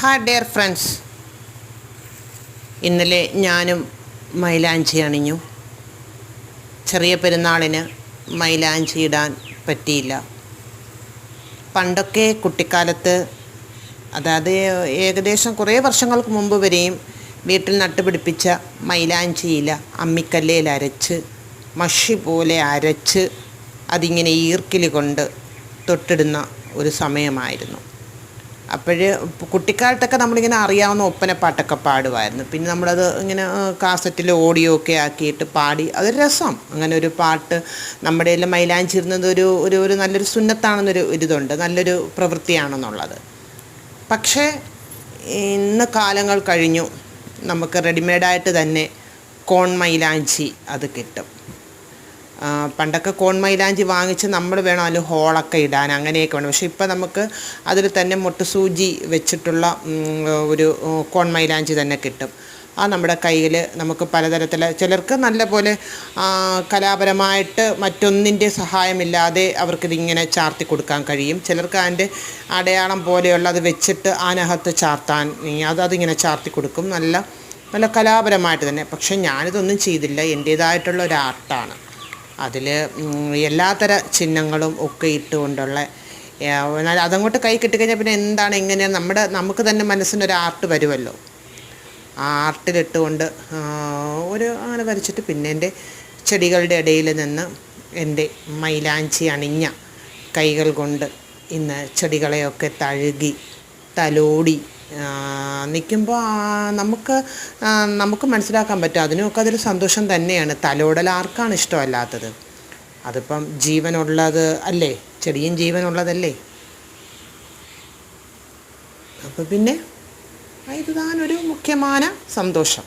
Hi dear friends ഇന്നലെ ഞാനും മൈലാഞ്ചി അണിഞ്ഞു. ചെറിയ പെരുന്നാളിന് മൈലാഞ്ചി ഇടാൻ പറ്റിയില്ല. പണ്ടൊക്കെ കുട്ടിക്കാലത്ത് അതായത് ഏകദേശം കുറേ വർഷങ്ങൾക്ക് മുമ്പ് വരെയും വീട്ടിൽ നട്ടുപിടിപ്പിച്ച മൈലാഞ്ചിയില അമ്മിക്കല്ലയിൽ അരച്ച് മഷി പോലെ അരച്ച് അതിങ്ങനെ ഈർക്കിലി കൊണ്ട് തൊട്ടിടുന്ന ഒരു സമയമായിരുന്നു. അപ്പോൾ കുട്ടിക്കാലത്തൊക്കെ നമ്മളിങ്ങനെ അറിയാവുന്ന ഒപ്പനപ്പാട്ടൊക്കെ പാടുമായിരുന്നു. പിന്നെ നമ്മളത് ഇങ്ങനെ കാസറ്റിൽ ഓഡിയോ ഒക്കെ ആക്കിയിട്ട് പാടി അതൊരു രസം. അങ്ങനെ ഒരു പാട്ട് നമ്മുടെ എല്ലാം മൈലാഞ്ചിരുന്നത് ഒരു ഒരു ഒരു നല്ലൊരു സുന്നത്താണെന്നൊരു ഒരിതുണ്ട് നല്ലൊരു പ്രവൃത്തിയാണെന്നുള്ളത്. പക്ഷേ ഇന്ന് കാലങ്ങൾ കഴിഞ്ഞു. നമുക്ക് റെഡിമെയ്ഡായിട്ട് തന്നെ കോൺ മൈലാഞ്ചി അത് കിട്ടും. പണ്ടൊക്കെ കോൺ മൈലാഞ്ചി വാങ്ങിച്ച് നമ്മൾ വേണം അതിൽ ഹോളൊക്കെ ഇടാൻ അങ്ങനെയൊക്കെ വേണം. പക്ഷേ ഇപ്പം നമുക്ക് അതിൽ തന്നെ മുട്ടുസൂചി വെച്ചിട്ടുള്ള ഒരു കോൺ മൈലാഞ്ചി തന്നെ കിട്ടും. ആ നമ്മുടെ കയ്യിൽ നമുക്ക് പലതരത്തിൽ ചിലർക്ക് നല്ല പോലെ കലാപരമായിട്ട് മറ്റൊന്നിന്റെ സഹായമില്ലാതെ അവർക്കിതിങ്ങനെ ചാർത്തി കൊടുക്കാൻ കഴിയും. ചിലർക്ക് അതിന്റെ അടയാളം പോലെയുള്ള അത് വെച്ചിട്ട് അതിനകത്ത് ചാർത്താൻ അത് അതിങ്ങനെ ചാർത്തി കൊടുക്കും. നല്ല നല്ല കലാപരമായിട്ട് തന്നെ. പക്ഷേ ഞാനിതൊന്നും ചെയ്തില്ല. എന്റേതായിട്ടുള്ള ഒരു ആർട്ടാണ്. അതിൽ എല്ലാത്തര ചിഹ്നങ്ങളും ഒക്കെ ഇട്ടുകൊണ്ടുള്ള അതങ്ങോട്ട് കൈ കിട്ടിക്കഴിഞ്ഞാൽ പിന്നെ എന്താണ് എങ്ങനെയാണ് നമ്മുടെ നമുക്ക് തന്നെ മനസ്സിനൊരു ആർട്ട് വരുമല്ലോ. ആ ആർട്ടിലിട്ടുകൊണ്ട് ഒരു അങ്ങനെ വരച്ചിട്ട് പിന്നെ എന്റെ ചെടികളുടെ ഇടയിൽ നിന്ന് എന്റെ മൈലാഞ്ചി അണിഞ്ഞ കൈകൾ കൊണ്ട് ഇന്ന് ചെടികളെയൊക്കെ തഴുകി തലോടി നിൽക്കുമ്പോൾ നമുക്ക് നമുക്ക് മനസ്സിലാക്കാൻ പറ്റും. അതിനുമൊക്കെ അതൊരു സന്തോഷം തന്നെയാണ്. തലോടൽ ആർക്കാണ് ഇഷ്ടമല്ലാത്തത്? അതിപ്പം ജീവനുള്ളത് അല്ലേ? ചെടിയും ജീവനുള്ളതല്ലേ? അപ്പോൾ പിന്നെ ഇത് താനൊരു മുഖ്യമായ സന്തോഷം.